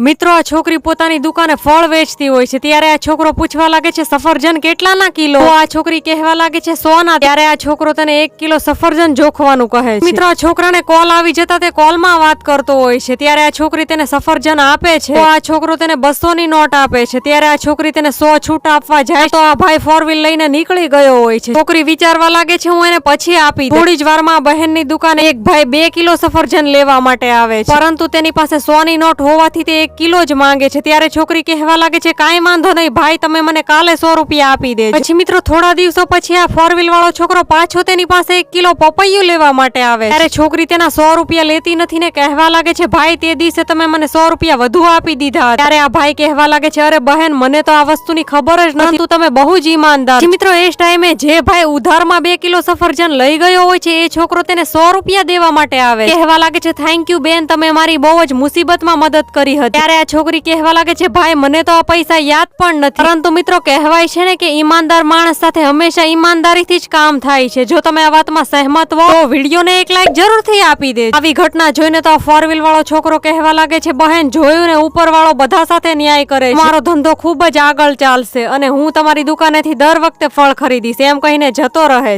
મિત્રો, આ છોકરી પોતાની દુકાને ફળ વેચતી હોય છે. ત્યારે આ છોકરો પૂછવા લાગે છે, સફરજન કેટલાના કિલો? આ છોકરી કહેવા લાગે છે, સોના. ત્યારે આ છોકરો તેને એક કિલો સફરજન જોખવાનું કહે છે. મિત્રો, આ છોકરાને કોલ આવી જતા તે કોલમાં વાત કરતો હોય છે. ત્યારે આ છોકરી તેને સફરજન આપે છે. આ છોકરો તેને બસો ની નોટ આપે છે. ત્યારે આ છોકરી તેને સો છૂટ આપવા જાય તો આ ભાઈ ફોર વ્હીલ લઈને નીકળી ગયો હોય છે. છોકરી વિચારવા લાગે છે, હું એને પછી આપી થોડી જ વારમાં બહેનની દુકાને એક ભાઈ બે કિલો સફરજન લેવા માટે આવે છે. પરંતુ તેની પાસે સો ની નોટ હોવાથી તે એક કિલો જ માંગે છે. ત્યારે છોકરી કહેવા લાગે છે, કાંઈ વાંધો નહીં, ભાઈ, તમે મને કાલે સો રૂપિયા આપી દે પછી મિત્રો, થોડા દિવસો પછી આ ફોર વાળો છોકરો પાછો તેની પાસે એક કિલો પપૈયું લેવા માટે આવે ત્યારે છોકરી તેના સો રૂપિયા લેતી નથી ને કહેવા લાગે છે, ભાઈ, તે દિવસે તમે મને સો રૂપિયા વધુ આપી દીધા ત્યારે આ ભાઈ કહેવા લાગે છે, અરે, બહેન, મને તો આ વસ્તુની ખબર જ નથી. તમે બહુ જ ઈમાનદાર. મિત્રો, એ ટાઈમે જે ભાઈ ઉધારમાં બે કિલો સફરજન લઈ ગયો હોય છે, એ છોકરો તેને સો રૂપિયા દેવા માટે આવે કહેવા લાગે છે થેન્ક યુ બેન, તમે મારી બહુ જ મુસીબતમાં મદદ કરી હતી. ત્યારે આ છોકરી કહેવા લાગે છે, ભાઈ, મને તો આ પૈસા યાદ પણ નથી. પરંતુ મિત્રો, કહેવાય છે ને કે ઈમાનદાર માણસ સાથે હંમેશા ઈમાનદારીથી જ કામ થાય છે. જો તમે આ વાતમાં સહેમત હો, તો વિડીયોને એક લાઈક જરૂરથી આપી દે આવી ઘટના જોઈને તો આ ફોર વ્હીલ વાળો છોકરો કહેવા લાગે છે, બહેન, જોયું ને? ઉપર વાળો બધા સાથે ન્યાય કરે મારો ધંધો ખૂબ જ આગળ ચાલશે અને હું તમારી દુકાનેથી દર વખતે ફળ ખરીદીશ. એમ કહીને જતો રહે.